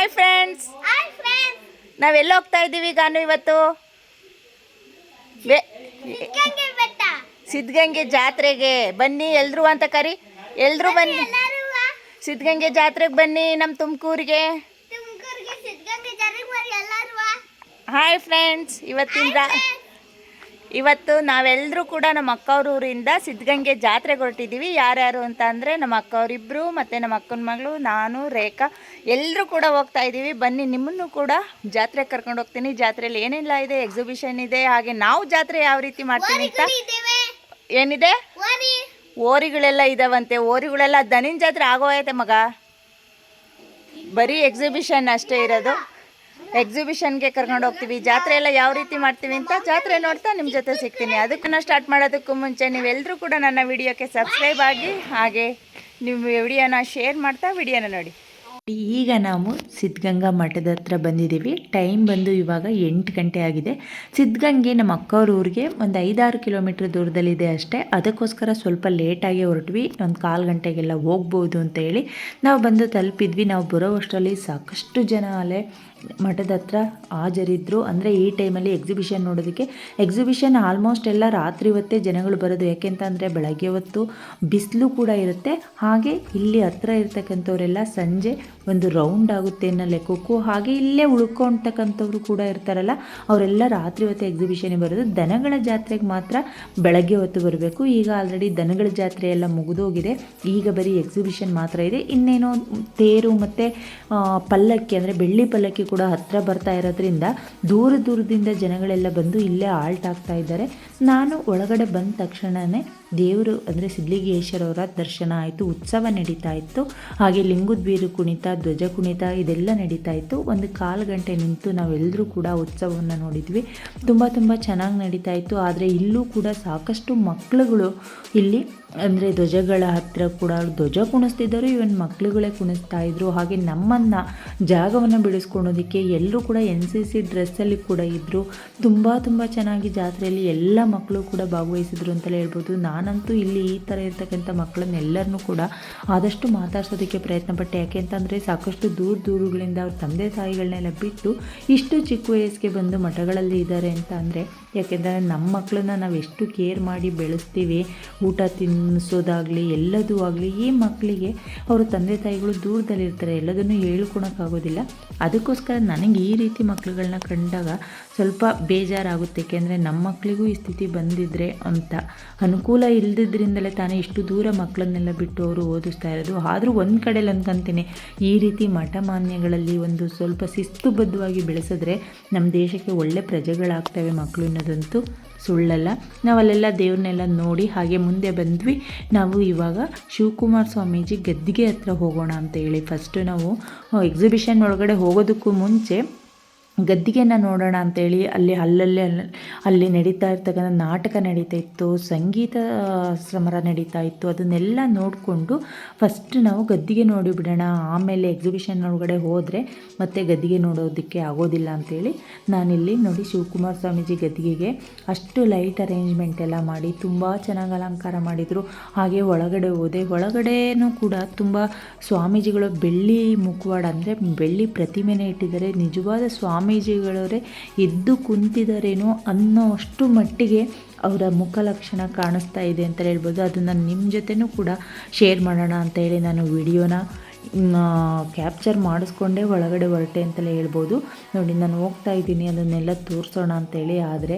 Hi friends ನಾವೆಲ್ಲ ಹೋಗ್ತಾ ಇದ್ದೀವಿ ಗಾನು ಇವತ್ತು? ಸಿದ್ಧಗಂಗೆ ಜಾತ್ರೆಗೆ. ಬನ್ನಿ ಎಲ್ರು ಅಂತ ಕರಿ. ಎಲ್ರು ಬನ್ನಿ ಸಿದ್ಧಗಂಗೆ ಜಾತ್ರೆಗೆ ಬನ್ನಿ ನಮ್ಮ ತುಮಕೂರಿಗೆ. ಹಾಯ್ ಫ್ರೆಂಡ್ಸ್ ಇವತ್ತಿನ ರಾ- ಇವತ್ತು ನಾವೆಲ್ಲರೂ ಕೂಡ ನಮ್ಮ ಅಕ್ಕವ್ರ ಊರಿಂದ ಸಿದ್ಧಗಂಗೆ ಜಾತ್ರೆಗೆ ಹೊರಟಿದ್ದೀವಿ. ಯಾರ್ಯಾರು ಅಂತ ಅಂದರೆ ನಮ್ಮ ಅಕ್ಕವರಿಬ್ಬರು ಮತ್ತು ನಮ್ಮ ಅಕ್ಕನ ಮಗಳು ನಾನು ರೇಖಾ ಎಲ್ಲರೂ ಕೂಡ ಹೋಗ್ತಾ ಇದ್ದೀವಿ. ಬನ್ನಿ ನಿಮ್ಮನ್ನು ಕೂಡ ಜಾತ್ರೆಗೆ ಕರ್ಕೊಂಡು ಹೋಗ್ತೀನಿ. ಜಾತ್ರೆಯಲ್ಲಿ ಏನೆಲ್ಲ ಇದೆ ಎಕ್ಸಿಬಿಷನ್ ಇದೆ ಹಾಗೆ ನಾವು ಜಾತ್ರೆ ಯಾವ ರೀತಿ ಮಾಡ್ತೀವಿ ಅಂತ? ಏನಿದೆ? ಓರಿಗಳೆಲ್ಲ ಇದಾವಂತೆ. ಓರಿಗಳೆಲ್ಲ ದನಿನ ಜಾತ್ರೆ ಆಗೋಯ್ತೆ ಮಗ? ಬರೀ ಎಕ್ಸಿಬಿಷನ್ ಅಷ್ಟೇ ಇರೋದು. ಎಕ್ಸಿಬಿಷನ್ಗೆ ಕರ್ಕೊಂಡು ಹೋಗ್ತೀವಿ. ಜಾತ್ರೆ ಎಲ್ಲ ಯಾವ ರೀತಿ ಮಾಡ್ತೀವಿ ಅಂತ ಜಾತ್ರೆ ನೋಡ್ತಾ ನಿಮ್ಮ ಜೊತೆ ಸಿಗ್ತೀನಿ. ಅದಕ್ಕನ್ನ ಸ್ಟಾರ್ಟ್ ಮಾಡೋದಕ್ಕೂ ಮುಂಚೆ ನೀವೆಲ್ಲರೂ ಕೂಡ ನನ್ನ ವಿಡಿಯೋಕ್ಕೆ ಸಬ್ಸ್ಕ್ರೈಬ್ ಆಗಿ, ಹಾಗೆ ನಿಮ್ಮ ವಿಡಿಯೋನ ಶೇರ್ ಮಾಡ್ತಾ ವಿಡಿಯೋನ ನೋಡಿ. ಈಗ ನಾವು ಸಿದ್ಧಗಂಗಾ ಮಠದ ಹತ್ರ ಬಂದಿದ್ದೀವಿ. ಟೈಮ್ ಬಂದು ಇವಾಗ ಎಂಟು ಗಂಟೆ ಆಗಿದೆ. ಸಿದ್ಧಗಂಗೆ ನಮ್ಮ ಅಕ್ಕವ್ರ ಊರಿಗೆ ಒಂದು ಐದಾರು ಕಿಲೋಮೀಟ್ರ್ ದೂರದಲ್ಲಿದೆ ಅಷ್ಟೇ. ಅದಕ್ಕೋಸ್ಕರ ಸ್ವಲ್ಪ ಲೇಟಾಗಿ ಹೊರಟ್ವಿ. ಒಂದು ಕಾಲು ಗಂಟೆಗೆಲ್ಲ ಹೋಗ್ಬೋದು ಅಂತ ಹೇಳಿ ನಾವು ಬಂದು ತಲುಪಿದ್ವಿ. ನಾವು ಬರೋವಷ್ಟರಲ್ಲಿ ಸಾಕಷ್ಟು ಜನ ಅಲ್ಲೇ ಮಠದ ಹತ್ರ ಹಾಜರಿದ್ದರು ಅಂದರೆ ಈ ಟೈಮಲ್ಲಿ ಎಕ್ಸಿಬಿಷನ್ ನೋಡೋದಕ್ಕೆ. ಎಕ್ಸಿಬಿಷನ್ ಆಲ್ಮೋಸ್ಟ್ ಎಲ್ಲ ರಾತ್ರಿ ಹೊತ್ತೇ ಜನಗಳು ಬರೋದು. ಯಾಕೆಂತ ಅಂದರೆ ಬೆಳಗ್ಗೆ ಹೊತ್ತು ಬಿಸಿಲು ಕೂಡ ಇರುತ್ತೆ. ಹಾಗೆ ಇಲ್ಲಿ ಹತ್ರ ಇರ್ತಕ್ಕಂಥವರೆಲ್ಲ ಸಂಜೆ ಒಂದು ರೌಂಡ್ ಆಗುತ್ತೆ ಅನ್ನೋ ಲೆಕ್ಕಕ್ಕೂ ಹಾಗೆ ಇಲ್ಲೇ ಉಳ್ಕೊಳ್ತಕ್ಕಂಥವ್ರು ಕೂಡ ಇರ್ತಾರಲ್ಲ, ಅವರೆಲ್ಲ ರಾತ್ರಿ ಹೊತ್ತು ಎಕ್ಸಿಬಿಷನ್ಗೆ ಬರೋದು. ದನಗಳ ಜಾತ್ರೆಗೆ ಮಾತ್ರ ಬೆಳಗ್ಗೆ ಹೊತ್ತು ಬರಬೇಕು. ಈಗ ಆಲ್ರೆಡಿ ದನಗಳ ಜಾತ್ರೆ ಎಲ್ಲ ಮುಗಿದೋಗಿದೆ. ಈಗ ಬರೀ ಎಕ್ಸಿಬಿಷನ್ ಮಾತ್ರ ಇದೆ. ಇನ್ನೇನೋ ತೇರು ಮತ್ತು ಪಲ್ಲಕ್ಕಿ, ಅಂದರೆ ಬೆಳ್ಳಿ ಪಲ್ಲಕ್ಕಿ ಕೂಡ ಹತ್ತಿರ ಬರ್ತಾ ಇರೋದ್ರಿಂದ ದೂರ ದೂರದಿಂದ ಜನಗಳೆಲ್ಲ ಬಂದು ಇಲ್ಲೇ ಆಲ್ಟ್ ಆಗ್ತಾ ಇದ್ದಾರೆ. ನಾನು ಒಳಗಡೆ ಬಂದ ತಕ್ಷಣವೇ ದೇವರು ಅಂದರೆ ಸಿದ್ಲಿಗೇಶ್ವರವರ ದರ್ಶನ ಆಯಿತು, ಉತ್ಸವ ನಡೀತಾ ಇತ್ತು. ಹಾಗೆ ಲಿಂಗದ ಕುಣಿತ, ಧ್ವಜ ಕುಣಿತ ಇದೆಲ್ಲ ನಡೀತಾ ಇತ್ತು. ಒಂದು ಕಾಲು ಗಂಟೆ ನಿಂತು ನಾವೆಲ್ಲರೂ ಕೂಡ ಉತ್ಸವವನ್ನು ನೋಡಿದ್ವಿ. ತುಂಬ ತುಂಬ ಚೆನ್ನಾಗಿ ನಡೀತಾ ಇತ್ತು. ಆದರೆ ಇಲ್ಲೂ ಕೂಡ ಸಾಕಷ್ಟು ಮಕ್ಕಳುಗಳು ಇಲ್ಲಿ, ಅಂದರೆ ಧ್ವಜಗಳ ಹತ್ತಿರ ಕೂಡ ಧ್ವಜ ಕುಣಿಸ್ತಿದ್ದರು. ಇವನ್ ಮಕ್ಕಳುಗಳೇ ಕುಣಿಸ್ತಾ ಇದ್ರು. ಹಾಗೆ ನಮ್ಮನ್ನು ಜಾಗವನ್ನು ಬಿಡಿಸ್ಕೊಳೋದಕ್ಕೆ ಎಲ್ಲರೂ ಕೂಡ ಎನ್ ಸಿ ಸಿ ಡ್ರೆಸ್ಸಲ್ಲಿ ಕೂಡ ಇದ್ದರು ತುಂಬ ತುಂಬ ಚೆನ್ನಾಗಿ ಜಾತ್ರೆಯಲ್ಲಿ ಎಲ್ಲ ಮಕ್ಕಳು ಕೂಡ ಭಾಗವಹಿಸಿದ್ರು ಅಂತಲೇ ಹೇಳ್ಬೋದು. ನಾನಂತೂ ಇಲ್ಲಿ ಈ ಥರ ಇರ್ತಕ್ಕಂಥ ಮಕ್ಕಳನ್ನೆಲ್ಲರನ್ನೂ ಕೂಡ ಆದಷ್ಟು ಮಾತಾಡ್ಸೋದಕ್ಕೆ ಪ್ರಯತ್ನ ಪಟ್ಟೆ ಯಾಕೆ ಅಂತಂದರೆ ಸಾಕಷ್ಟು ದೂರ ದೂರುಗಳಿಂದ ಅವ್ರ ತಂದೆ ತಾಯಿಗಳನ್ನೆಲ್ಲ ಬಿಟ್ಟು ಇಷ್ಟು ಚಿಕ್ಕ ವಯಸ್ಸಿಗೆ ಬಂದು ಮಠಗಳಲ್ಲಿ ಇದ್ದಾರೆ ಅಂತ ಅಂದರೆ, ಯಾಕೆಂದರೆ ನಮ್ಮ ಮಕ್ಕಳನ್ನ ನಾವು ಎಷ್ಟು ಕೇರ್ ಮಾಡಿ ಬೆಳೆಸ್ತೀವಿ, ಊಟ ತಿನ್ನಿಸೋದಾಗಲಿ ಎಲ್ಲದೂ ಆಗಲಿ, ಈ ಮಕ್ಕಳಿಗೆ ಅವರು ತಂದೆ ತಾಯಿಗಳು ದೂರದಲ್ಲಿರ್ತಾರೆ ಎಲ್ಲದನ್ನು ಹೇಳ್ಕೊಳಕ್ಕಾಗೋದಿಲ್ಲ ಅದಕ್ಕೋಸ್ಕರ ನನಗೆ ಈ ರೀತಿ ಮಕ್ಕಳುಗಳನ್ನ ಕಂಡಾಗ ಸ್ವಲ್ಪ ಬೇಜಾರಾಗುತ್ತೆ. ಏಕೆಂದರೆ ನಮ್ಮ ಮಕ್ಕಳಿಗೂ ಈ ಸ್ಥಿತಿ ಬಂದಿದ್ದರೆ ಅಂತ ಅನುಕೂಲ ಇಲ್ಲದಿದ್ದರಿಂದಲೇ ತಾನೇ ಇಷ್ಟು ದೂರ ಮಕ್ಕಳನ್ನೆಲ್ಲ ಬಿಟ್ಟು ಅವರು ಓದಿಸ್ತಾ ಇರೋದು. ಆದರೂ ಒಂದು ಕಡೆಯಲ್ಲಿ ಅನ್ಕೊಂತೀನಿ ಈ ರೀತಿ ಮಠ ಮಾನ್ಯಗಳಲ್ಲಿ ಒಂದು ಸ್ವಲ್ಪ ಶಿಸ್ತುಬದ್ಧವಾಗಿ ಬೆಳೆಸಿದ್ರೆ ನಮ್ಮ ದೇಶಕ್ಕೆ ಒಳ್ಳೆ ಪ್ರಜೆಗಳಾಗ್ತವೆ ಮಕ್ಕಳು ಅನ್ನೋದಂತೂ ಸುಳ್ಳಲ್ಲ. ನಾವು ಅಲ್ಲೆಲ್ಲ ದೇವ್ರನ್ನೆಲ್ಲ ನೋಡಿ ಹಾಗೆ ಮುಂದೆ ಬಂದ್ವಿ. ನಾವು ಇವಾಗ ಶಿವಕುಮಾರ್ ಸ್ವಾಮೀಜಿ ಗದ್ದಿಗೆ ಹತ್ರ ಹೋಗೋಣ ಅಂತ ಹೇಳಿ. ಫಸ್ಟು ನಾವು ಎಕ್ಸಿಬಿಷನ್ ಒಳಗಡೆ ಹೋಗೋದಕ್ಕೂ ಮುಂಚೆ ಗದ್ದಿಗೆನ ನೋಡೋಣ ಅಂತೇಳಿ ಅಲ್ಲಿ ಅಲ್ಲಲ್ಲೇ ಅಲ್ಲ, ಅಲ್ಲಿ ನಡೀತಾ ಇರ್ತಕ್ಕಂಥ ನಾಟಕ ನಡೀತಾ ಇತ್ತು, ಸಂಗೀತ ಸಮರ ನಡೀತಾ ಇತ್ತು. ಅದನ್ನೆಲ್ಲ ನೋಡಿಕೊಂಡು ಫಸ್ಟ್ ನಾವು ಗದ್ದಿಗೆ ನೋಡಿಬಿಡೋಣ ಆಮೇಲೆ ಎಕ್ಸಿಬಿಷನ್ ಒಳಗಡೆ ಹೋದರೆ ಮತ್ತೆ ಗದ್ದಿಗೆ ನೋಡೋದಕ್ಕೆ ಆಗೋದಿಲ್ಲ ಅಂತೇಳಿ ನಾನಿಲ್ಲಿ ನೋಡಿ ಶಿವಕುಮಾರ ಸ್ವಾಮೀಜಿ ಗದ್ದಿಗೆಗೆ ಅಷ್ಟು ಲೈಟ್ ಅರೇಂಜ್ಮೆಂಟ್ ಎಲ್ಲ ಮಾಡಿ ತುಂಬ ಚೆನ್ನಾಗಿ ಅಲಂಕಾರ ಮಾಡಿದರು. ಹಾಗೆ ಒಳಗಡೆ ಹೋದೆ. ಒಳಗಡೆಯೂ ಕೂಡ ತುಂಬ ಸ್ವಾಮೀಜಿಗಳು ಬೆಳ್ಳಿ ಮುಖವಾಡ ಅಂದರೆ ಬೆಳ್ಳಿ ಪ್ರತಿಮೆನೇ ಇಟ್ಟಿದ್ದಾರೆ. ನಿಜವಾದ ಸ್ವಾಮೀಜಿಗಳವರೇ ಎದ್ದು ಕುಂತಿದ್ದಾರೇನೋ ಅನ್ನೋ ಅಷ್ಟು ಮಟ್ಟಿಗೆ ಅವರ ಮುಖ ಲಕ್ಷಣ ಕಾಣಿಸ್ತಾ ಇದೆ ಅಂತ ಹೇಳ್ಬೋದು. ಅದನ್ನು ನಿಮ್ಮ ಜೊತೆನೂ ಕೂಡ ಶೇರ್ ಮಾಡೋಣ ಅಂತ ಹೇಳಿ ನಾನು ವಿಡಿಯೋನ ಕ್ಯಾಪ್ಚರ್ ಮಾಡಿಸ್ಕೊಂಡೇ ಒಳಗಡೆ ಹೊರಟೆ ಅಂತಲೇ ಹೇಳ್ಬೋದು. ನೋಡಿ, ನಾನು ಹೋಗ್ತಾ ಇದ್ದೀನಿ, ಅದನ್ನೆಲ್ಲ ತೋರಿಸೋಣ ಅಂತೇಳಿ. ಆದರೆ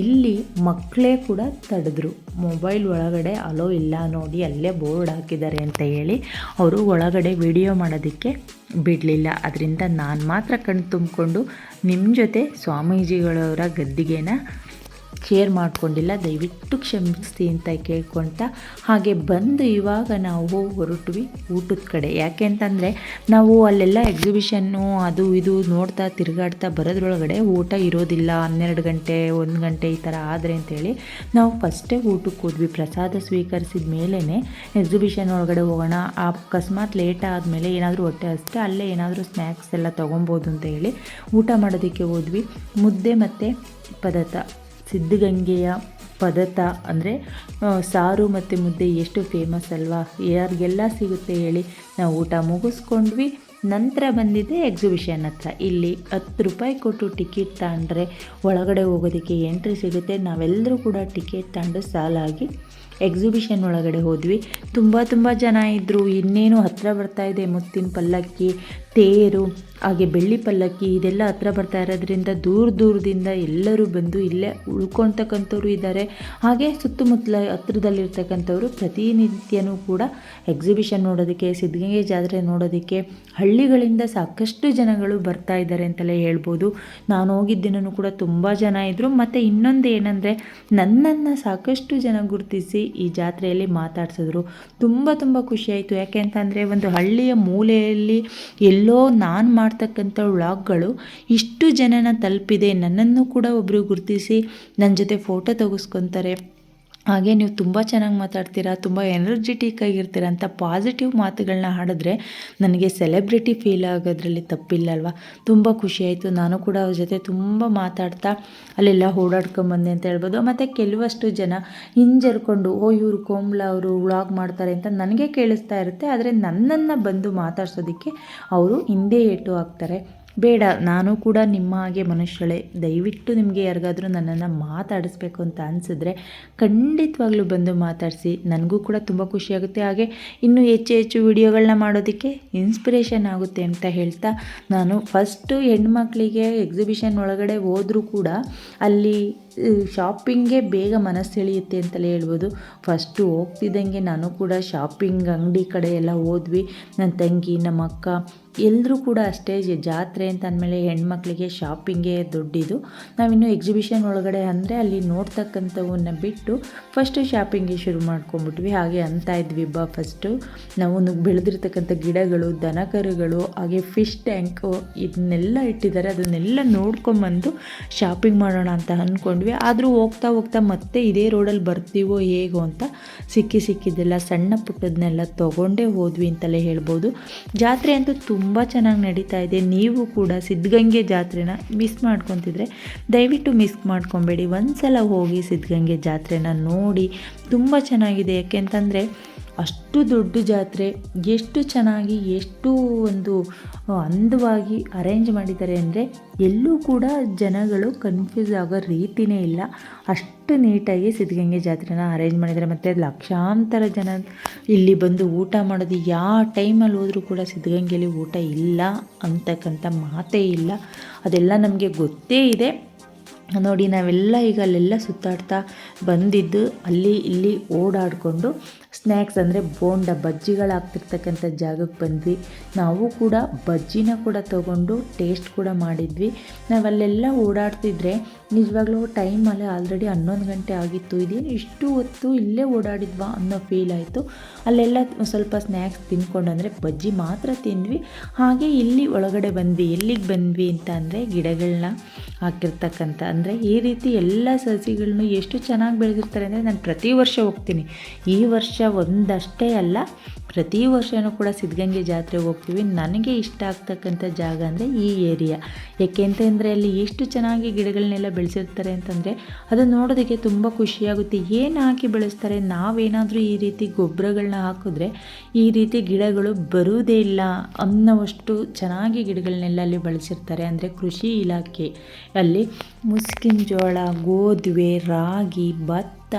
ಇಲ್ಲಿ ಮಕ್ಕಳೇ ಕೂಡ ತಡೆದ್ರು. ಮೊಬೈಲ್ ಒಳಗಡೆ ಅಲೋ ಇಲ್ಲ ನೋಡಿ, ಅಲ್ಲೇ ಬೋರ್ಡ್ ಹಾಕಿದ್ದಾರೆ ಅಂತ ಹೇಳಿ. ಅವರು ಒಳಗಡೆ ವಿಡಿಯೋ ಮಾಡೋದಕ್ಕೆ ಬಿಡಲಿಲ್ಲ. ಅದರಿಂದ ನಾನು ಮಾತ್ರ ಕಣ್ಣು ತುಂಬಿಕೊಂಡು ನಿಮ್ಮ ಜೊತೆ ಸ್ವಾಮೀಜಿಗಳವರ ಗದ್ದಿಗೆನ ಶೇರ್ ಮಾಡಿಕೊಂಡಿಲ್ಲ. ದಯವಿಟ್ಟು ಕ್ಷಮಿಸಿ ಅಂತ ಕೇಳ್ಕೊಳ್ತಾ ಹಾಗೆ ಬಂದು ಇವಾಗ ನಾವು ಹೊರಟ್ವಿ ಊಟದ ಕಡೆ. ಯಾಕೆ ಅಂತಂದರೆ ನಾವು ಅಲ್ಲೆಲ್ಲ ಎಕ್ಸಿಬಿಷನ್ನು ಅದು ಇದು ನೋಡ್ತಾ ತಿರುಗಾಡ್ತಾ ಬರೋದ್ರೊಳಗಡೆ ಊಟ ಇರೋದಿಲ್ಲ. ಹನ್ನೆರಡು ಗಂಟೆ, ಒಂದು ಗಂಟೆ ಈ ಥರ ಆದರೆ ಅಂತೇಳಿ ನಾವು ಫಸ್ಟೇ ಊಟಕ್ಕೆ ಹೋದ್ವಿ. ಪ್ರಸಾದ ಸ್ವೀಕರಿಸಿದ ಮೇಲೇ ಎಕ್ಸಿಬಿಷನ್ ಒಳಗಡೆ ಹೋಗೋಣ. ಅಕಸ್ಮಾತ್ ಲೇಟ್ ಆದಮೇಲೆ ಏನಾದರೂ ಹೊಟ್ಟೆ ಅಷ್ಟೇ ಅಲ್ಲೇ ಏನಾದರೂ ಸ್ನ್ಯಾಕ್ಸ್ ಎಲ್ಲ ತೊಗೊಬೋದು ಅಂತ ಹೇಳಿ ಊಟ ಮಾಡೋದಕ್ಕೆ ಹೋದ್ವಿ. ಮುದ್ದೆ ಮತ್ತು ಪದಾರ್ಥ. ಸಿದ್ಧಗಂಗೆಯ ಪದಾರ್ಥ ಅಂದರೆ ಸಾರು ಮತ್ತು ಮುದ್ದೆ ಎಷ್ಟು ಫೇಮಸ್ ಅಲ್ವಾ? ಯಾರಿಗೆಲ್ಲ ಸಿಗುತ್ತೆ ಹೇಳಿ ನಾವು ಊಟ ಮುಗಿಸ್ಕೊಂಡ್ವಿ. ನಂತರ ಬಂದಿದ್ದೆ ಎಕ್ಸಿಬಿಷನ್ ಹತ್ರ. ಇಲ್ಲಿ ಹತ್ತು ರೂಪಾಯಿ ಕೊಟ್ಟು ಟಿಕೆಟ್ ತಗೊಂಡ್ರೆ ಒಳಗಡೆ ಹೋಗೋದಕ್ಕೆ ಎಂಟ್ರಿ ಸಿಗುತ್ತೆ. ನಾವೆಲ್ಲರೂ ಕೂಡ ಟಿಕೆಟ್ ತಗೊಂಡು ಸಾಲಾಗಿ ಎಕ್ಸಿಬಿಷನ್ ಒಳಗಡೆ ಹೋದ್ವಿ. ತುಂಬ ತುಂಬ ಜನ ಇದ್ದರು ಇನ್ನೇನು ಹತ್ತಿರ ಇದೆ ಮುತ್ತಿನ ಪಲ್ಲಕ್ಕಿ ತೇರು, ಹಾಗೆ ಬೆಳ್ಳಿ ಪಲ್ಲಕ್ಕಿ ಇದೆಲ್ಲ ಹತ್ರ ಬರ್ತಾ ಇರೋದ್ರಿಂದ ದೂರ ದೂರದಿಂದ ಎಲ್ಲರೂ ಬಂದು ಇಲ್ಲೇ ಉಳ್ಕೊತಕ್ಕಂಥವ್ರು ಇದ್ದಾರೆ. ಹಾಗೆ ಸುತ್ತಮುತ್ತಲ ಹತ್ರದಲ್ಲಿರ್ತಕ್ಕಂಥವ್ರು ಪ್ರತಿನಿತ್ಯನೂ ಕೂಡ ಎಕ್ಸಿಬಿಷನ್ ನೋಡೋದಕ್ಕೆ, ಸಿದ್ಧಗಂಗೆ ಜಾತ್ರೆ ನೋಡೋದಕ್ಕೆ, ಹಳ್ಳಿಗಳಿಂದ ಸಾಕಷ್ಟು ಜನಗಳು ಬರ್ತಾ ಇದ್ದಾರೆ ಅಂತಲೇ ಹೇಳ್ಬೋದು. ನಾನು ಹೋಗಿದ್ದಿನೂ ಕೂಡ ತುಂಬ ಜನ ಇದ್ದರು ಮತ್ತು ಇನ್ನೊಂದು ಏನಂದರೆ, ನನ್ನನ್ನು ಸಾಕಷ್ಟು ಜನ ಗುರುತಿಸಿ ಈ ಜಾತ್ರೆಯಲ್ಲಿ ಮಾತಾಡ್ಸಿದ್ರು. ತುಂಬ ತುಂಬ ಖುಷಿಯಾಯಿತು ಯಾಕೆ ಅಂತಂದರೆ, ಒಂದು ಹಳ್ಳಿಯ ಮೂಲೆಯಲ್ಲಿ ಎಲ್ಲೋ ನಾನು ಮಾಡ್ತಕ್ಕಂಥ ವ್ಲಾಗ್ಗಳು ಇಷ್ಟು ಜನನ ತಲುಪಿದೆ ನನ್ನನ್ನು ಕೂಡ ಒಬ್ಬರು ಗುರುತಿಸಿ ನನ್ನ ಜೊತೆ ಫೋಟೋ ತೆಗೆಸ್ಕೊತಾರೆ. ಹಾಗೆ ನೀವು ತುಂಬ ಚೆನ್ನಾಗಿ ಮಾತಾಡ್ತೀರಾ, ತುಂಬ ಎನರ್ಜೆಟಿಕ್ ಆಗಿರ್ತೀರ ಅಂತ ಪಾಸಿಟಿವ್ ಮಾತುಗಳನ್ನ ಹಾಡಿದ್ರೆ ನನಗೆ ಸೆಲೆಬ್ರಿಟಿ ಫೀಲ್ ಆಗೋದ್ರಲ್ಲಿ ತಪ್ಪಿಲ್ಲ ಅಲ್ವಾ ತುಂಬ ಖುಷಿಯಾಯಿತು ನಾನು ಕೂಡ ಅವ್ರ ಜೊತೆ ತುಂಬ ಮಾತಾಡ್ತಾ ಅಲ್ಲೆಲ್ಲ ಓಡಾಡ್ಕೊಂಬಂದೆ ಅಂತ ಹೇಳ್ಬೋದು. ಮತ್ತು ಕೆಲವಷ್ಟು ಜನ ಹಿಂಜರ್ಕೊಂಡು, ಓ, ಇವರು ಕೋಮ್ಲ, ಅವರು ವ್ಲಾಗ್ ಮಾಡ್ತಾರೆ ಅಂತ ನನಗೆ ಕೇಳಿಸ್ತಾ ಇರುತ್ತೆ. ಆದರೆ ನನ್ನನ್ನು ಬಂದು ಮಾತಾಡ್ಸೋದಕ್ಕೆ ಅವರು ಹಿಂದೆ ಏಟು ಹಾಕ್ತಾರೆ. ಬೇಡ, ನಾನು ಕೂಡ ನಿಮ್ಮ ಹಾಗೆ ಮನುಷ್ಯಳೇ. ದಯವಿಟ್ಟು ನಿಮಗೆ ಯಾರಿಗಾದರೂ ನನ್ನನ್ನು ಮಾತಾಡಿಸ್ಬೇಕು ಅಂತ ಅನಿಸಿದ್ರೆ ಖಂಡಿತವಾಗ್ಲೂ ಬಂದು ಮಾತಾಡಿಸಿ. ನನಗೂ ಕೂಡ ತುಂಬ ಖುಷಿಯಾಗುತ್ತೆ ಹಾಗೆ ಇನ್ನೂ ಹೆಚ್ಚು ಹೆಚ್ಚು ವಿಡಿಯೋಗಳನ್ನ ಮಾಡೋದಕ್ಕೆ ಇನ್ಸ್ಪಿರೇಷನ್ ಆಗುತ್ತೆ ಅಂತ ಹೇಳ್ತಾ ನಾನು ಫಸ್ಟು ಹೆಣ್ಮಕ್ಳಿಗೆ ಎಕ್ಸಿಬಿಷನ್ ಒಳಗಡೆ ಹೋದರೂ ಕೂಡ ಅಲ್ಲಿ ಶಾಪಿಂಗ್ಗೆ ಬೇಗ ಮನಸ್ಸು ಎಳೆಯುತ್ತೆ ಅಂತಲೇ ಹೇಳ್ಬೋದು. ಫಸ್ಟು ಹೋಗ್ತಿದ್ದಂಗೆ ನಾನು ಕೂಡ ಶಾಪಿಂಗ್ ಅಂಗಡಿ ಕಡೆ ಎಲ್ಲ ಹೋದ್ವಿ. ನನ್ನ ತಂಗಿ, ನಮ್ಮ ಅಕ್ಕ ಎಲ್ಲರೂ ಕೂಡ ಅಷ್ಟೇ ಜಾತ್ರೆ ಅಂತ ಅಂದಮೇಲೆ ಹೆಣ್ಮಕ್ಳಿಗೆ ಶಾಪಿಂಗೇ ದೊಡ್ಡಿದು ನಾವಿನ್ನು ಎಕ್ಸಿಬಿಷನ್ ಒಳಗಡೆ ಅಂದರೆ ಅಲ್ಲಿ ನೋಡ್ತಕ್ಕಂಥವನ್ನ ಬಿಟ್ಟು ಫಸ್ಟು ಶಾಪಿಂಗ್ಗೆ ಶುರು ಮಾಡ್ಕೊಂಬಿಟ್ವಿ ಹಾಗೆ ಅಂತ ಇದ್ವಿ ಬಾ ಫಸ್ಟು ನಾವು ಬೆಳೆದಿರ್ತಕ್ಕಂಥ ಗಿಡಗಳು, ದನಕರುಗಳು, ಹಾಗೆ ಫಿಶ್ ಟ್ಯಾಂಕು ಇದನ್ನೆಲ್ಲ ಇಟ್ಟಿದ್ದಾರೆ. ಅದನ್ನೆಲ್ಲ ನೋಡ್ಕೊಂಬಂದು ಶಾಪಿಂಗ್ ಮಾಡೋಣ ಅಂತ ಅಂದ್ಕೊಂಡ್ವಿ ಆದರೂ ಹೋಗ್ತಾ ಹೋಗ್ತಾ ಮತ್ತೆ ಇದೇ ರೋಡಲ್ಲಿ ಬರ್ತೀವೋ ಹೇಗೋ ಅಂತ ಸಿಕ್ಕಿ ಸಿಕ್ಕಿದ್ದೆಲ್ಲ ಸಣ್ಣ ಪುಟ್ಟದನ್ನೆಲ್ಲ ತೊಗೊಂಡೇ ಹೋದ್ವಿ ಅಂತಲೇ ಹೇಳ್ಬೋದು. ಜಾತ್ರೆ ಅಂತೂ ತುಂಬ ಚೆನ್ನಾಗಿ ನಡೀತಾ ಇದೆ. ನೀವು ಕೂಡ ಸಿದ್ಧಗಂಗೆ ಜಾತ್ರೆನ ಮಿಸ್ ಮಾಡ್ಕೊತಿದ್ರೆ ದಯವಿಟ್ಟು ಮಿಸ್ ಮಾಡ್ಕೊಬೇಡಿ. ಒಂದ್ಸಲ ಹೋಗಿ ಸಿದ್ಧಗಂಗೆ ಜಾತ್ರೆನ ನೋಡಿ ತುಂಬ ಚೆನ್ನಾಗಿದೆ. ಯಾಕೆಂತಂದರೆ ಅಷ್ಟು ದೊಡ್ಡ ಜಾತ್ರೆ, ಎಷ್ಟು ಚೆನ್ನಾಗಿ, ಎಷ್ಟು ಒಂದು ಅಂದವಾಗಿ ಅರೇಂಜ್ ಮಾಡಿದ್ದಾರೆ ಅಂದರೆ ಎಲ್ಲೂ ಕೂಡ ಜನಗಳು ಕನ್ಫ್ಯೂಸ್ ಆಗೋ ರೀತಿನೇ ಇಲ್ಲ. ಅಷ್ಟು ನೀಟಾಗಿ ಸಿದ್ಧಗಂಗೆ ಜಾತ್ರೆನ ಅರೇಂಜ್ ಮಾಡಿದ್ದಾರೆ. ಮತ್ತು ಲಕ್ಷಾಂತರ ಜನ ಇಲ್ಲಿ ಬಂದು ಊಟ ಮಾಡೋದು, ಯಾವ ಟೈಮಲ್ಲಿ ಹೋದರೂ ಕೂಡ ಸಿದ್ಧಗಂಗೆಯಲ್ಲಿ ಊಟ ಇಲ್ಲ ಅಂತಕ್ಕಂಥ ಮಾತೇ ಇಲ್ಲ. ಅದೆಲ್ಲ ನಮಗೆ ಗೊತ್ತೇ ಇದೆ. ನೋಡಿ, ನಾವೆಲ್ಲ ಈಗ ಅಲ್ಲೆಲ್ಲ ಸುತ್ತಾಡ್ತಾ ಬಂದಿದ್ದು ಅಲ್ಲಿ ಇಲ್ಲಿ ಓಡಾಡಿಕೊಂಡು ಸ್ನ್ಯಾಕ್ಸ್ ಅಂದರೆ ಬೋಂಡ, ಬಜ್ಜಿಗಳಾಗ್ತಿರ್ತಕ್ಕಂಥ ಜಾಗಕ್ಕೆ ಬಂದ್ವಿ. ನಾವು ಕೂಡ ಬಜ್ಜಿನ ಕೂಡ ತಗೊಂಡು ಟೇಸ್ಟ್ ಕೂಡ ಮಾಡಿದ್ವಿ. ನಾವಲ್ಲೆಲ್ಲ ಓಡಾಡ್ತಿದ್ರೆ ನಿಜವಾಗ್ಲೂ ಟೈಮಲ್ಲಿ ಆಲ್ರೆಡಿ ಹನ್ನೊಂದು ಗಂಟೆ ಆಗಿತ್ತು. ಇದೇನು ಇಷ್ಟು ಹೊತ್ತು ಇಲ್ಲೇ ಓಡಾಡಿದ್ವಾ ಅನ್ನೋ ಫೀಲ್ ಆಯಿತು. ಅಲ್ಲೆಲ್ಲ ಸ್ವಲ್ಪ ಸ್ನ್ಯಾಕ್ಸ್ ತಿನ್ಕೊಂಡು ಅಂದರೆ ಬಜ್ಜಿ ಮಾತ್ರ ತಿಂದ್ವಿ. ಹಾಗೆ ಇಲ್ಲಿ ಒಳಗಡೆ ಬಂದ್ವಿ. ಎಲ್ಲಿಗೆ ಬಂದ್ವಿ ಅಂತ ಅಂದರೆ ಗಿಡಗಳನ್ನ ಹಾಕಿರ್ತಕ್ಕಂಥ. ಅಂದರೆ ಈ ರೀತಿ ಎಲ್ಲ ಸಸಿಗಳನ್ನು ಎಷ್ಟು ಚೆನ್ನಾಗಿ ಬೆಳೆದಿರ್ತಾರೆ ಅಂದರೆ ನಾನು ಪ್ರತಿ ವರ್ಷ ಹೋಗ್ತೀನಿ. ಈ ವರ್ಷ ಒಂದಷ್ಟೇ ಅಲ್ಲ, ಪ್ರತಿ ವರ್ಷವೂ ಕೂಡ ಸಿದ್ಧಗಂಗೆ ಜಾತ್ರೆಗೆ ಹೋಗ್ತೀವಿ. ನನಗೆ ಇಷ್ಟ ಆಗ್ತಕ್ಕಂಥ ಜಾಗ ಅಂದರೆ ಈ ಏರಿಯಾ. ಯಾಕೆಂತಂದರೆ ಅಲ್ಲಿ ಎಷ್ಟು ಚೆನ್ನಾಗಿ ಗಿಡಗಳನ್ನೆಲ್ಲ ಬೆಳೆಸಿರ್ತಾರೆ ಅಂತಂದರೆ ಅದು ನೋಡೋದಕ್ಕೆ ತುಂಬ ಖುಷಿಯಾಗುತ್ತೆ ಏನು ಹಾಕಿ ಬೆಳೆಸ್ತಾರೆ? ನಾವೇನಾದರೂ ಈ ರೀತಿ ಗೊಬ್ಬರಗಳನ್ನ ಹಾಕಿದ್ರೆ ಈ ರೀತಿ ಗಿಡಗಳು ಬರುವುದೇ ಇಲ್ಲ ಅನ್ನೋವಷ್ಟು ಚೆನ್ನಾಗಿ ಗಿಡಗಳನ್ನೆಲ್ಲ ಅಲ್ಲಿ ಬೆಳೆಸಿರ್ತಾರೆ. ಅಂದರೆ ಕೃಷಿ ಇಲಾಖೆ ಅಲ್ಲಿ ಮುಸ್ಕಿನ ಜೋಳ ಗೋಧಿ ರಾಗಿ ಭತ್ತ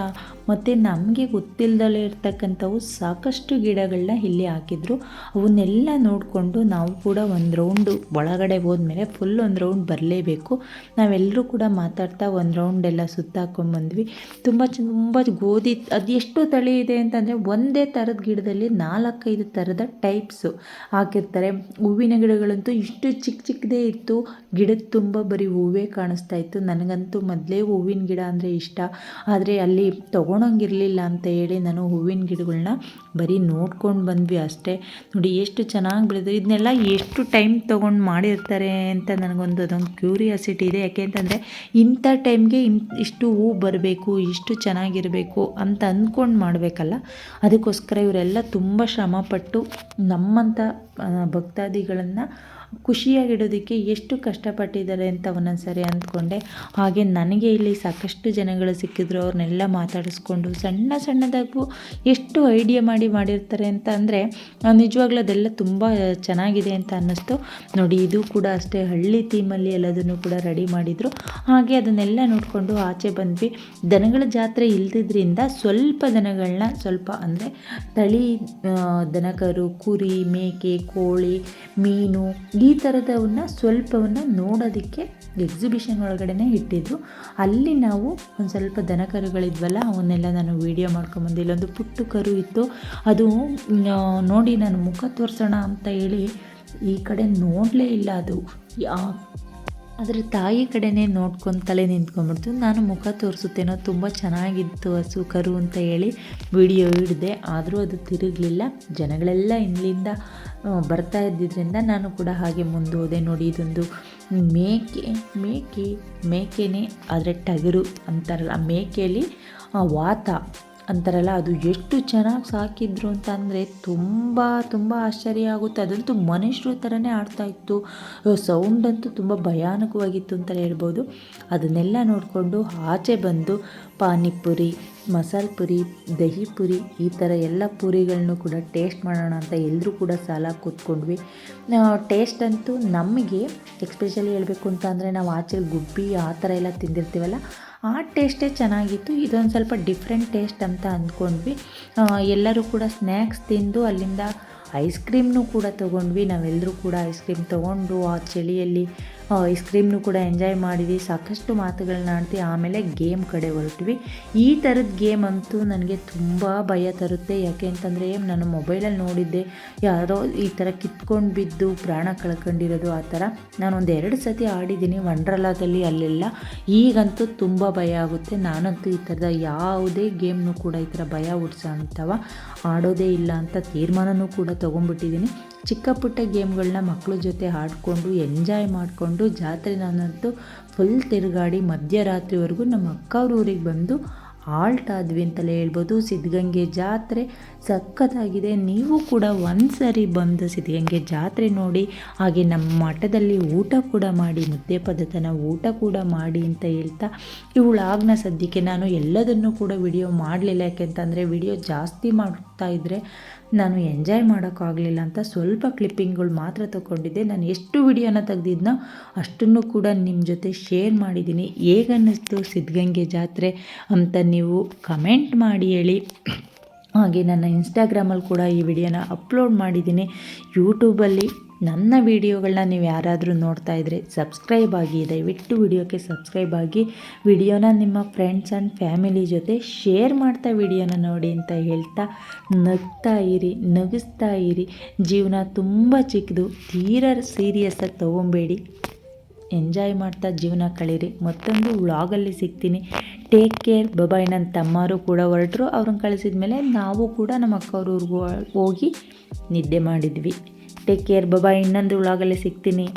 ಮತ್ತು ನಮಗೆ ಗೊತ್ತಿಲ್ಲದಲೇ ಇರ್ತಕ್ಕಂಥವು ಸಾಕಷ್ಟು ಗಿಡಗಳನ್ನ ಇಲ್ಲಿ ಹಾಕಿದ್ರು. ಅವನ್ನೆಲ್ಲ ನೋಡಿಕೊಂಡು ನಾವು ಕೂಡ ಒಂದು ರೌಂಡು ಒಳಗಡೆ ಹೋದ್ಮೇಲೆ ಫುಲ್ ಒಂದು ರೌಂಡ್ ಬರಲೇಬೇಕು. ನಾವೆಲ್ಲರೂ ಕೂಡ ಮಾತಾಡ್ತಾ ಒಂದು ರೌಂಡ್ ಎಲ್ಲ ಸುತ್ತಾಕೊಂಡ್ಬಂದ್ವಿ ತುಂಬ ತುಂಬ ಗೋಧಿ, ಅದು ಎಷ್ಟು ತಳಿ ಇದೆ ಅಂತಂದರೆ ಒಂದೇ ಥರದ ಗಿಡದಲ್ಲಿ ನಾಲ್ಕೈದು ಥರದ ಟೈಪ್ಸು ಹಾಕಿರ್ತಾರೆ. ಹೂವಿನ ಗಿಡಗಳಂತೂ ಇಷ್ಟು ಚಿಕ್ಕ ಚಿಕ್ಕದೇ ಇತ್ತು. ಗಿಡದ ತುಂಬ ಬರೀ ಹೂವೇ ಕಾಣಿಸ್ತಾ ಇತ್ತು. ನನಗಂತೂ ಮೊದಲೇ ಹೂವಿನ ಗಿಡ ಅಂದರೆ ಇಷ್ಟ. ಆದರೆ ಅಲ್ಲಿ ತೊಗೊಳಂಗಿರಲಿಲ್ಲ ಅಂತ ಹೇಳಿ ನಾನು ಹೂವಿನ ಗಿಡಗಳನ್ನ ಬರೀ ನೋಡ್ಕೊಂಡು ಬಂದ್ವಿ ಅಷ್ಟೇ. ನೋಡಿ ಎಷ್ಟು ಚೆನ್ನಾಗಿ ಬೆಳೆದು ಇದನ್ನೆಲ್ಲ ಎಷ್ಟು ಟೈಮ್ ತೊಗೊಂಡು ಮಾಡಿರ್ತಾರೆ ಅಂತ ನನಗೊಂದು ಅದೊಂದು ಕ್ಯೂರಿಯಾಸಿಟಿ ಇದೆ. ಯಾಕೆ ಅಂತಂದರೆ ಇಂಥ ಟೈಮ್ಗೆ ಇಷ್ಟು ಹೂ ಬರಬೇಕು, ಇಷ್ಟು ಚೆನ್ನಾಗಿರಬೇಕು ಅಂತ ಅಂದ್ಕೊಂಡು ಮಾಡಬೇಕಲ್ಲ. ಅದಕ್ಕೋಸ್ಕರ ಇವರೆಲ್ಲ ತುಂಬ ಶ್ರಮಪಟ್ಟು ನಮ್ಮಂಥ ಭಕ್ತಾದಿಗಳನ್ನು ಖುಷಿಯಾಗಿಡೋದಕ್ಕೆ ಎಷ್ಟು ಕಷ್ಟಪಟ್ಟಿದ್ದಾರೆ ಅಂತ ಒಂದೊಂದು ಸರಿ ಅಂದ್ಕೊಂಡೆ. ಹಾಗೆ ನನಗೆ ಇಲ್ಲಿ ಸಾಕಷ್ಟು ಜನಗಳು ಸಿಕ್ಕಿದ್ರು, ಅವ್ರನ್ನೆಲ್ಲ ಮಾತಾಡಿಸ್ಕೊಂಡು ಸಣ್ಣ ಸಣ್ಣದಾಗೂ ಎಷ್ಟು ಐಡಿಯಾ ಮಾಡಿ ಮಾಡಿರ್ತಾರೆ ಅಂತ ಅಂದರೆ ನಿಜವಾಗ್ಲೂ ಅದೆಲ್ಲ ತುಂಬ ಚೆನ್ನಾಗಿದೆ ಅಂತ ಅನ್ನಿಸ್ತು. ನೋಡಿ, ಇದು ಕೂಡ ಅಷ್ಟೇ ಹಳ್ಳಿ ಥೀಮಲ್ಲಿ ಎಲ್ಲದನ್ನು ಕೂಡ ರೆಡಿ ಮಾಡಿದರು. ಹಾಗೆ ಅದನ್ನೆಲ್ಲ ನೋಡಿಕೊಂಡು ಆಚೆ ಬಂದ್ವಿ. ದನಗಳ ಜಾತ್ರೆ ಇಲ್ದಿದ್ರಿಂದ ಸ್ವಲ್ಪ ದನಗಳನ್ನ ಸ್ವಲ್ಪ ಅಂದರೆ ತಳಿ ದನಕರು, ಕುರಿ, ಮೇಕೆ, ಕೋಳಿ, ಮೀನು ಈ ಥರದವನ್ನ ಸ್ವಲ್ಪವನ್ನ ನೋಡೋದಕ್ಕೆ ಎಕ್ಸಿಬಿಷನ್ ಒಳಗಡೆ ಇಟ್ಟಿದ್ದು ಅಲ್ಲಿ ನಾವು ಒಂದು ಸ್ವಲ್ಪ ದನಕರುಗಳಿದ್ವಲ್ಲ, ಅವನ್ನೆಲ್ಲ ನಾನು ವೀಡಿಯೋ ಮಾಡ್ಕೊಂಬಂದು ಇಲ್ಲೊಂದು ಪುಟ್ಟು ಕರು ಇತ್ತು. ಅದು ನೋಡಿ ನಾನು ಮುಖ ತೋರಿಸೋಣ ಅಂತ ಹೇಳಿ ಈ ಕಡೆ ನೋಡಲೇ ಇಲ್ಲ ಅದು. ಅದರ ತಾಯಿ ಕಡೆನೇ ನೋಡ್ಕೊತಲೇ ನಿಂತ್ಕೊಂಡ್ಬಿಡ್ತು. ನಾನು ಮುಖ ತೋರಿಸುತ್ತೇನೋ ತುಂಬ ಚೆನ್ನಾಗಿತ್ತು ಹಸು ಕರು ಅಂತ ಹೇಳಿ ವಿಡಿಯೋ ಹಿಡಿದೆ ಆದರೂ ಅದು ತಿರುಗಲಿಲ್ಲ. ಜನಗಳೆಲ್ಲ ಇಲ್ಲಿಂದ ಬರ್ತಾ ಇದ್ದಿದ್ದರಿಂದ ನಾನು ಕೂಡ ಹಾಗೆ ಮುಂದೆ ಹೋದೆ ನೋಡಿ ಇದೊಂದು ಮೇಕೆ ಮೇಕೆ, ಮೇಕೆನೇ, ಆದರೆ ಟಗರು ಅಂತಾರಲ್ಲ ಮೇಕೆಯಲ್ಲಿ ವಾತ. ಅಂತಾರಲ್ಲ, ಅದು ಎಷ್ಟು ಚೆನ್ನಾಗಿ ಸಾಕಿದ್ರು ಅಂತ ಅಂದರೆ ತುಂಬ ತುಂಬ ಆಶ್ಚರ್ಯ ಆಗುತ್ತೆ. ಅದಂತೂ ಮನುಷ್ಯರ ಥರನೇ ಆಡ್ತಾ ಇತ್ತು. ಸೌಂಡ್ ಅಂತೂ ತುಂಬ ಭಯಾನಕವಾಗಿತ್ತು ಅಂತಲೇ ಹೇಳ್ಬೋದು. ಅದನ್ನೆಲ್ಲ ನೋಡಿಕೊಂಡು ಆಚೆ ಬಂದು ಪಾನಿಪುರಿ, ಮಸಾಲೆ ಪುರಿ, ದಹಿ ಪುರಿ, ಈ ಥರ ಎಲ್ಲ ಪುರಿಗಳನ್ನು ಕೂಡ ಟೇಸ್ಟ್ ಮಾಡೋಣ ಅಂತ ಎಲ್ಲರೂ ಕೂಡ ಸಾಲ ಕೂತ್ಕೊಂಡ್ವಿ ಟೇಸ್ಟ್ ಅಂತೂ ನಮಗೆ ಎಕ್ಸ್ಪೆಷಲಿ ಹೇಳಬೇಕು ಅಂತ ಅಂದರೆ ನಾವು ಆಚೆ ಗುಬ್ಬಿ ಆ ಥರ ಎಲ್ಲ ತಿಂದಿರ್ತೀವಲ್ಲ ಆ ಟೇಸ್ಟೇ ಚೆನ್ನಾಗಿತ್ತು. ಇದೊಂದು ಸ್ವಲ್ಪ ಡಿಫ್ರೆಂಟ್ ಟೇಸ್ಟ್ ಅಂತ ಅಂದ್ಕೊಂಡ್ವಿ. ಎಲ್ಲರೂ ಕೂಡ ಸ್ನ್ಯಾಕ್ಸ್ ತಿಂದು ಅಲ್ಲಿಂದ ಐಸ್ ಕ್ರೀಮ್ನು ಕೂಡ ತೊಗೊಂಡ್ವಿ. ನಾವೆಲ್ಲರೂ ಕೂಡ ಐಸ್ ಕ್ರೀಮ್ ತೊಗೊಂಡು ಆ ಚಳಿಯಲ್ಲಿ ಐಸ್ ಕ್ರೀಮ್ನು ಕೂಡ ಎಂಜಾಯ್ ಮಾಡಿದ್ವಿ. ಸಾಕಷ್ಟು ಮಾತುಗಳನ್ನ ಆಡ್ತಿ. ಆಮೇಲೆ ಗೇಮ್ ಕಡೆ ಹೊರಟ್ವಿ. ಈ ಥರದ ಗೇಮ್ ಅಂತೂ ನನಗೆ ತುಂಬ ಭಯ ತರುತ್ತೆ. ಯಾಕೆ ಅಂತಂದರೆ ನಾನು ಮೊಬೈಲಲ್ಲಿ ನೋಡಿದ್ದೆ. ಯಾರೋ ಈ ಥರ ಕಿತ್ಕೊಂಡು ಬಿದ್ದು ಪ್ರಾಣ ಕಳ್ಕೊಂಡಿರೋದು ಆ ಥರ ನಾನು ಒಂದು ಎರಡು ಸತಿ ಆಡಿದ್ದೀನಿ. ವಂಡ್ರಲಾದಲ್ಲಿ ಅಲ್ಲೆಲ್ಲ. ಈಗಂತೂ ತುಂಬ ಭಯ ಆಗುತ್ತೆ. ನಾನಂತೂ ಈ ಥರದ ಯಾವುದೇ ಗೇಮ್ನು ಕೂಡ ಈ ಥರ ಭಯ ಹುಡ್ಸೋ ಅಂಥವ ಆಡೋದೇ ಇಲ್ಲ ಅಂತ ತೀರ್ಮಾನನೂ ಕೂಡ ತೊಗೊಂಡ್ಬಿಟ್ಟಿದ್ದೀನಿ. ಚಿಕ್ಕ ಪುಟ್ಟ ಗೇಮ್ಗಳನ್ನ ಮಕ್ಕಳ ಜೊತೆ ಆಡಿಕೊಂಡು ಎಂಜಾಯ್ ಮಾಡಿಕೊಂಡು ಜಾತ್ರೆ ನಾನಂತೂ ಫುಲ್ ತಿರುಗಾಡಿ ಮಧ್ಯರಾತ್ರಿವರೆಗೂ ನಮ್ಮ ಅಕ್ಕವ್ರ ಊರಿಗೆ ಬಂದು ಆಲ್ಟ್ ಆದ್ವಿ ಅಂತಲೇ ಹೇಳ್ಬೋದು. ಸಿದ್ಧಗಂಗೆ ಜಾತ್ರೆ ಸಖತ್ತಾಗಿದೆ. ನೀವು ಕೂಡ ಒಂದು ಸರಿ ಬಂದು ಸಿದ್ಧಗಂಗೆ ಜಾತ್ರೆ ನೋಡಿ, ಹಾಗೆ ನಮ್ಮ ಮಠದಲ್ಲಿ ಊಟ ಕೂಡ ಮಾಡಿ, ಮುದ್ದೆ ಪದಾರ್ಥನ ಊಟ ಕೂಡ ಮಾಡಿ ಅಂತ ಹೇಳ್ತಾ ಇವಳಾಗ್ನ ಸದ್ಯಕ್ಕೆ ನಾನು ಎಲ್ಲದನ್ನು ಕೂಡ ವಿಡಿಯೋ ಮಾಡಲಿಲ್ಲ. ಯಾಕೆಂತಂದರೆ ವಿಡಿಯೋ ಜಾಸ್ತಿ ಮಾಡ್ತಾ ಇದ್ದರೆ ನಾನು ಎಂಜಾಯ್ ಮಾಡೋಕ್ಕಾಗಲಿಲ್ಲ ಅಂತ ಸ್ವಲ್ಪ ಕ್ಲಿಪ್ಪಿಂಗ್ಗಳು ಮಾತ್ರ ತಗೊಂಡಿದ್ದೆ. ನಾನು ಎಷ್ಟು ವಿಡಿಯೋನ ತೆಗ್ದಿದ್ನೋ ಅಷ್ಟನ್ನು ಕೂಡ ನಿಮ್ಮ ಜೊತೆ ಶೇರ್ ಮಾಡಿದ್ದೀನಿ. ಹೇಗನ್ನಿಸ್ತು ಸಿದ್ಧಗಂಗೆ ಜಾತ್ರೆ ಅಂತ ನೀವು ಕಮೆಂಟ್ ಮಾಡಿ ಹೇಳಿ. ಹಾಗೆ ನನ್ನ ಇನ್ಸ್ಟಾಗ್ರಾಮಲ್ಲಿ ಕೂಡ ಈ ವಿಡಿಯೋನ ಅಪ್ಲೋಡ್ ಮಾಡಿದ್ದೀನಿ. ಯೂಟ್ಯೂಬಲ್ಲಿ ನನ್ನ ವಿಡಿಯೋಗಳನ್ನ ನೀವು ಯಾರಾದರೂ ನೋಡ್ತಾ ಇದ್ದರೆ ಸಬ್ಸ್ಕ್ರೈಬ್ ಆಗಿ, ದಯವಿಟ್ಟು ವಿಡಿಯೋಕ್ಕೆ ಸಬ್ಸ್ಕ್ರೈಬ್ ಆಗಿ, ವಿಡಿಯೋನ ನಿಮ್ಮ ಫ್ರೆಂಡ್ಸ್ ಆ್ಯಂಡ್ ಫ್ಯಾಮಿಲಿ ಜೊತೆ ಶೇರ್ ಮಾಡ್ತಾ ವಿಡಿಯೋನ ನೋಡಿ ಅಂತ ಹೇಳ್ತಾ ನಗ್ತಾ ಇರಿ, ನಗಿಸ್ತಾ ಇರಿ. ಜೀವನ ತುಂಬ ಚಿಕ್ಕದು, ತೀರ ಸೀರಿಯಸ್ಸಾಗಿ ತೊಗೊಬೇಡಿ. ಎಂಜಾಯ್ ಮಾಡ್ತಾ ಜೀವನ ಕಳೀರಿ. ಮತ್ತೊಂದು ವ್ಲಾಗಲ್ಲಿ ಸಿಗ್ತೀನಿ. ಟೇಕ್ ಕೇರ್ ಬಬಾಯ್ ನನ್ನ ತಮ್ಮರು ಕೂಡ ಹೊರಟರು, ಅವ್ರನ್ನ ಕಳಿಸಿದ ಮೇಲೆ ನಾವು ಕೂಡ ನಮ್ಮ ಅಕ್ಕವ್ರ ಊರಿಗೆ ಹೋಗಿ ನಿದ್ದೆ ಮಾಡಿದ್ವಿ. ಟೇಕ್ ಕೇರ್ ಬಬಾಯ್ ಇನ್ನೊಂದು ಉಳಾಗಲೇ ಸಿಗ್ತೀನಿ.